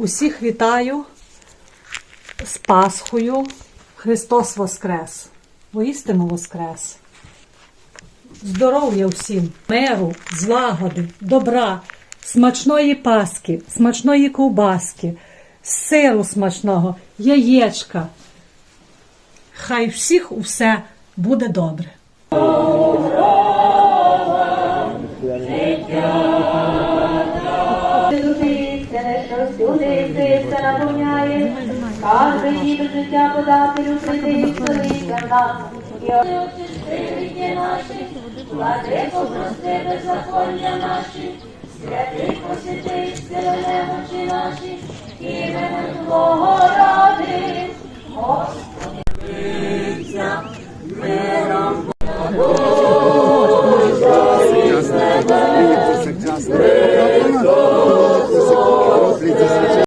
Усіх вітаю з Пасхою. Христос Воскрес! Воістину Воскрес! Здоров'я всім, миру, злагоди, добра, смачної паски, смачної ковбаски, сиру смачного, яєчка. Хай всіх усе буде добре. директор всюди сивця життя подателю святий чоловіка нас. І очисти наші, влади попрости беззаконня наші, святий посвяти сили немочі наші, іменем Твого ради, Господи.